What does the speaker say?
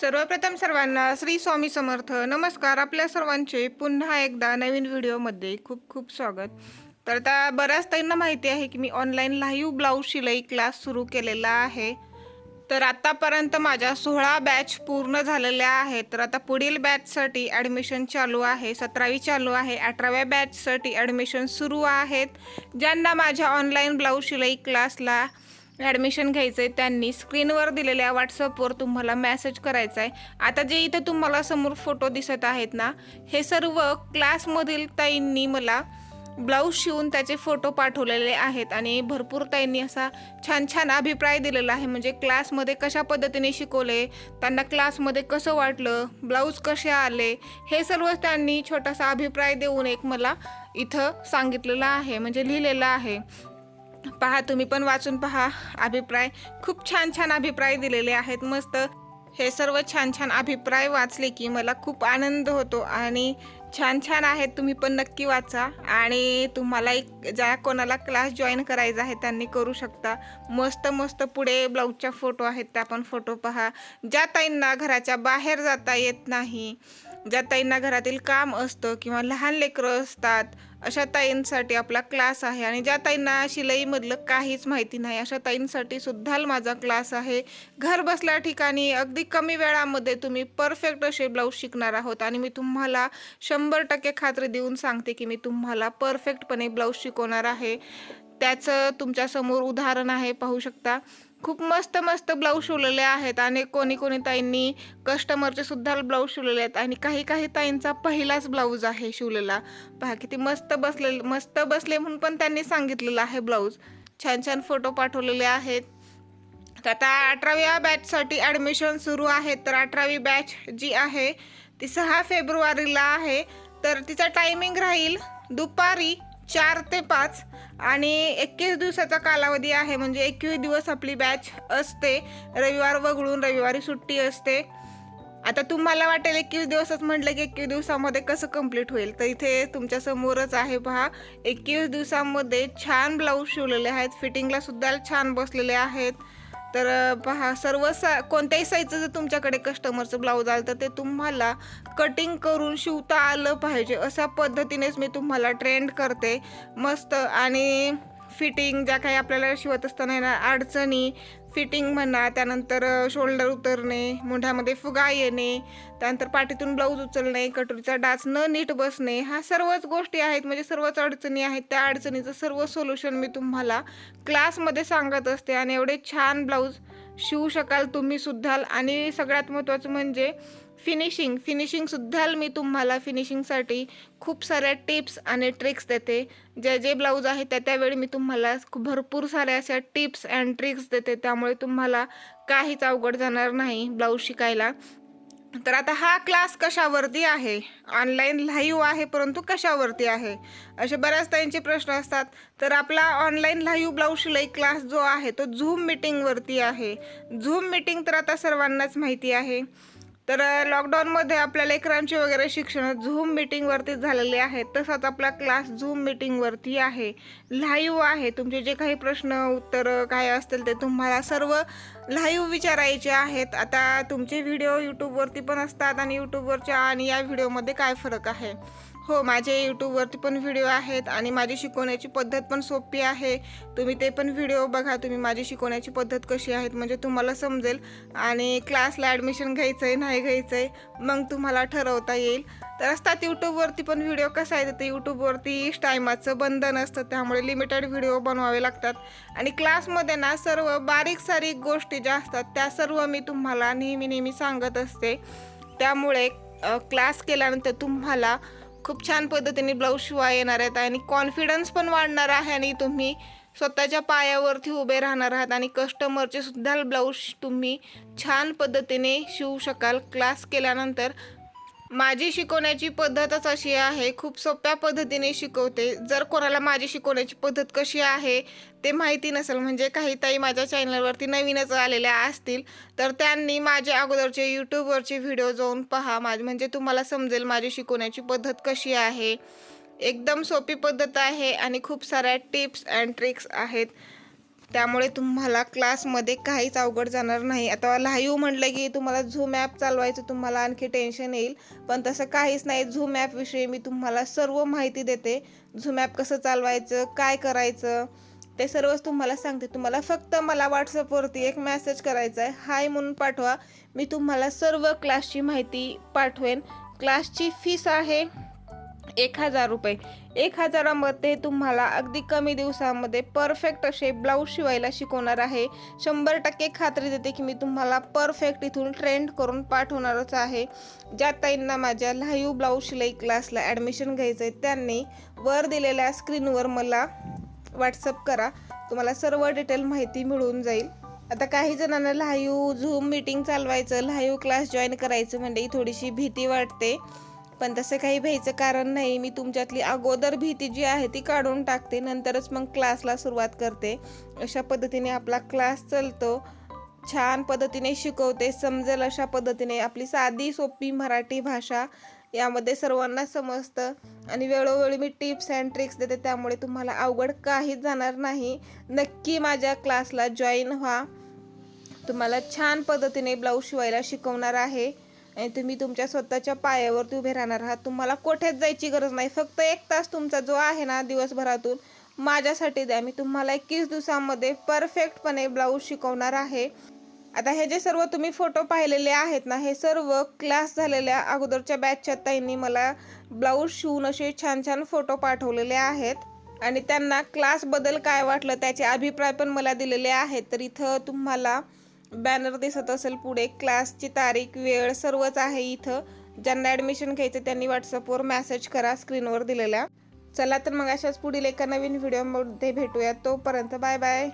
सर्वप्रथम सर्वांना श्री स्वामी समर्थ. नमस्कार. आपल्या सर्वांचे पुन्हा एकदा नवीन व्हिडिओमध्ये खूप खूप स्वागत. तर आता बऱ्याच ताईंना माहिती आहे की मी ऑनलाईन लाईव्ह ब्लाऊज शिलाई क्लास सुरू केलेला आहे. तर आतापर्यंत माझ्या सोळा बॅच पूर्ण झालेल्या आहेत. तर आता पुढील बॅचसाठी ॲडमिशन चालू आहे. सतरावी चालू आहे. अठराव्या बॅचसाठी ॲडमिशन सुरू आहेत. ज्यांना माझ्या ऑनलाईन ब्लाऊज शिलाई क्लासला ॲडमिशन घ्यायचं आहे त्यांनी. स्क्रीनवर दिलेल्या व्हॉट्सअपवर तुम्हाला मॅसेज करायचा आहे आता जे इथं तुम्हाला समोर फोटो दिसत आहेत ना हे सर्व क्लासमधील ताईंनी मला ब्लाऊज शिवून त्याचे फोटो पाठवलेले आहेत. आणि भरपूर ताईंनी असा छान छान अभिप्राय दिलेला आहे. म्हणजे क्लासमध्ये कशा पद्धतीने शिकवले त्यांना क्लासमध्ये कसं वाटलं ब्लाऊज कसे आले हे सर्व त्यांनी छोटासा अभिप्राय देऊन एक मला इथं सांगितलेलं आहे. म्हणजे लिहिलेलं आहे. पहा तुम्ही पण वाचून पहा. अभिप्राय खूप छान छान अभिप्राय दिलेले आहेत. मस्त. हे सर्व छान छान अभिप्राय वाचले की मला खूप आनंद होतो आणि छान छान आहेत. तुम्ही पण नक्की वाचा आणि तुम्हाला एक ज्या कोणाला क्लास जॉईन करायचा आहे त्यांनी करू शकता. मस्त मस्त पुढे ब्लाऊजच्या फोटो आहेत त्या पण फोटो पहा. ज्या ताईंना घराच्या बाहेर जाता येत नाही ज्या ताईंना घरातील काम असतं किंवा लहान लेकरं असतात अशा ताईंसाठी आपला क्लास आहे. आणि ज्या ताईंना शिलाईमधलं काहीच माहिती नाही अशा ताईंसाठी सुद्धा माझा क्लास आहे. घर बसल्या ठिकाणी अगदी कमी वेळामध्ये तुम्ही परफेक्ट असे ब्लाऊज शिकणार आहोत. आणि मी तुम्हाला शंभर टक्के खात्री देऊन सांगते की मी तुम्हाला परफेक्टपणे ब्लाऊज शिकवणार आहे. त्याचं तुमच्यासमोर उदाहरण आहे पाहू शकता. खूप मस्त मस्त ब्लाऊज शिवलेले आहेत आणि कोणी कोणी ताईंनी कस्टमरचे सुद्धा ब्लाऊज शिवलेले आहेत आणि काही काही ताईंचा पहिलाच ब्लाऊज आहे शिवलेला. पहा किती मस्त बसले मस्त बसले म्हणून पण त्यांनी सांगितलेलं आहे ब्लाऊज. छान छान फोटो पाठवलेले आहेत. तर आता अठराव्या बॅचसाठी ॲडमिशन सुरू आहे. तर अठरावी बॅच जी आहे ती सहा फेब्रुवारीला आहे. तर तिचा टायमिंग राहील दुपारी चार ते पाच. आणि एकवीस दिवसाचा कालावधी आहे म्हणजे एकवीस दिवस आपली बॅच असते. रविवार वगळून रविवारी सुट्टी असते. आता तुम्हाला वाटेल एकवीस दिवसच म्हटलं की एकवीस दिवसामध्ये कसं कंप्लीट होईल? तर इथे तुमच्या समोरच आहे पहा. एकवीस दिवसामध्ये छान ब्लाऊज शिवलेले आहेत. फिटिंगला सुद्धा छान बसलेले आहेत. तर पहा सर्व सा कोणत्याही साईजचं जर तुमच्याकडे कस्टमरचं ब्लाऊज आलं तर ते तुम्हाला कटिंग करून शिवता आलं पाहिजे. अशा पद्धतीनेच मी तुम्हाला ट्रेंड करते. मस्त आणि फिटिंग ज्या काही आपल्याला शिवत असताना येणार अडचणी फिटिंग म्हणा त्यानंतर शोल्डर उतरणे मुंढ्यामध्ये फुगा येणे त्यानंतर पाठीतून ब्लाऊज उचलणे कटोरीचा डाच न नीट बसणे ह्या सर्वच गोष्टी आहेत. म्हणजे सर्वच अडचणी आहेत. त्या अडचणीचं सर्व सोल्युशन मी तुम्हाला क्लासमध्ये सांगत असते आणि एवढे छान ब्लाऊज शिवू शकाल तुम्ही सुद्धा आणि सगळ्यात महत्त्वाचं म्हणजे फिनिशिंग फिनिशिंगसुद्धा मी तुम्हाला फिनिशिंगसाठी खूप साऱ्या टिप्स आणि ट्रिक्स देते. जे जे ब्लाऊज आहे त्या त्यावेळी मी तुम्हाला खूप भरपूर साऱ्या अशा टिप्स अँड ट्रिक्स देते. त्यामुळे तुम्हाला काहीच अवघड जाणार नाही ब्लाऊज शिकायला. तर आता हा क्लास कशावरती आहे? ऑनलाईन लाईव्ह आहे परंतु कशावरती आहे? असे बऱ्याच त्यांचे प्रश्न असतात. तर आपला ऑनलाईन लाईव्ह ब्लाऊज शिलाई क्लास जो आहे तो झूम मिटिंगवरती आहे. झूम मिटिंग तर आता सर्वांनाच माहिती आहे. तर लॉकडाऊनमध्ये आपल्या लेकरांचे वगैरे शिक्षण झूम मिटिंगवरती झालेले आहेत तसाच आपला क्लास झूम मिटिंगवरती आहे. लाईव्ह आहे. तुमचे जे काही प्रश्न उत्तर काय असतील ते तुम्हाला सर्व लाईव्ह विचारायचे आहेत. आता तुमचे व्हिडिओ यूट्यूबवरती पण असतात आणि यूट्यूबवरच्या आणि या व्हिडिओमध्ये काय फरक आहे? हो माझे यूट्यूबवरती पण व्हिडिओ आहेत आणि माझी शिकवण्याची पद्धत पण सोपी आहे. तुम्ही ते पण व्हिडिओ बघा तुम्ही माझी शिकवण्याची पद्धत कशी आहे म्हणजे तुम्हाला समजेल. आणि क्लासला ॲडमिशन घ्यायचं आहे नाही घ्यायचं आहे मग तुम्हाला ठरवता येईल. तर असतात यूट्यूबवरती पण व्हिडिओ कसा आहे तर यूट्यूबवरती टायमाचं बंधन असतं त्यामुळे लिमिटेड व्हिडिओ बनवावे लागतात. आणि क्लासमध्ये ना सर्व बारीक सारीक गोष्टी ज्या असतात त्या सर्व मी तुम्हाला नेहमी नेहमी सांगत असते. त्यामुळे क्लास केल्यानंतर तुम्हाला खूप छान पद्धतीने ब्लाऊज शिवाय येणार आहेत आणि कॉन्फिडन्स पण वाढणार आहे आणि तुम्ही स्वतःच्या पायावरती उभे राहणार आहात आणि कस्टमरचे सुद्धा ब्लाऊज तुम्ही छान पद्धतीने शिवू शकाल. क्लास केल्यानंतर माझी शिकवण्याची पद्धतच अशी आहे खूप सोप्या पद्धतीने शिकवते. जर कोणाला माझी शिकवण्याची पद्धत कशी आहे ते माहिती नसेल म्हणजे काही ताई माझ्या चॅनलवरती नवीनच आलेल्या असतील तर त्यांनी माझ्या अगोदरचे यूट्यूबवरचे व्हिडिओ जाऊन पहा. माझे म्हणजे तुम्हाला समजेल माझी शिकवण्याची पद्धत कशी आहे. एकदम सोपी पद्धत आहे आणि खूप साऱ्या टिप्स अँड ट्रिक्स आहेत. त्यामुळे तुम्हाला क्लासमध्ये काहीच अवघड जाणार नाही. आता लाईव्ह म्हटलं की तुम्हाला झूम ॲप चालवायचं तुम्हाला आणखी टेन्शन येईल. पण तसं काहीच नाही. झूम ॲपविषयी मी तुम्हाला सर्व माहिती देते. झूम ॲप कसं चालवायचं काय करायचं ते सर्वच तुम्हाला सांगते. तुम्हाला फक्त मला व्हॉट्सअपवरती एक मेसेज करायचा आहे. हाय म्हणून पाठवा. मी तुम्हाला सर्व क्लासची माहिती पाठवेन. क्लासची फीस आहे एक हजार रुपये. एक हजारामध्ये तुम्हाला अगदी कमी दिवसामध्ये परफेक्ट असे ब्लाऊज शिवायला शिकवणार आहे. शंभर टक्के खात्री देते की मी तुम्हाला परफेक्ट इथून ट्रेंड करून पाठवणारच आहे. ज्या ताईंना माझ्या लाईव्ह ब्लाऊज शिलाई क्लासला ॲडमिशन घ्यायचं आहे त्यांनी वर दिलेल्या स्क्रीनवर मला व्हॉट्सअप करा. तुम्हाला सर्व डिटेल माहिती मिळून जाईल. आता काही जणांना लाईव्ह झूम मीटिंग चालवायचं लाईव्ह क्लास जॉईन करायचं म्हणजे थोडीशी भीती वाटते. पण तसं काही भ्यायचं कारण नाही. मी तुमच्यातली अगोदर भीती जी आहे ती काढून टाकते. नंतरच मग क्लासला सुरुवात करते. अशा पद्धतीने आपला क्लास चालतो. छान पद्धतीने शिकवते समजेल अशा पद्धतीने. आपली साधी सोपी मराठी भाषा यामध्ये सर्वांना समजतं. आणि वेळोवेळी मी टिप्स अँड ट्रिक्स देते. त्यामुळे तुम्हाला अवघड काहीच जाणार नाही. नक्की माझ्या क्लासला जॉईन व्हा. तुम्हाला छान पद्धतीने ब्लाऊज शिवायला शिकवणार आहे. आणि तुम्ही तुमच्या स्वतःच्या पायावरती उभे राहणार आहात. तुम्हाला कोठेच जायची गरज नाही. फक्त एक तास तुमचा जो आहे ना दिवसभरातून माझ्यासाठी द्या. मी तुम्हाला एकवीस दिवसामध्ये परफेक्टपणे ब्लाऊज शिकवणार आहे. आता हे जे सर्व तुम्ही फोटो पाहिलेले आहेत ना हे सर्व क्लास झालेल्या अगोदरच्या बॅचच्या ताईंनी मला ब्लाऊज शिवून असे छान छान फोटो पाठवलेले आहेत. आणि त्यांना क्लासबद्दल काय वाटलं त्याचे अभिप्राय पण मला दिलेले आहेत. तर इथं तुम्हाला बॅनर दिसत असेल पुढे क्लासची तारीख वेळ सर्वच आहे इथं. ज्यांना ॲडमिशन घ्यायचं त्यांनी व्हॉट्सअपवर मेसेज करा स्क्रीनवर दिलेल्या चला तर मग अशाच पुढील एका नवीन व्हिडिओमध्ये भेटूया. तोपर्यंत बाय बाय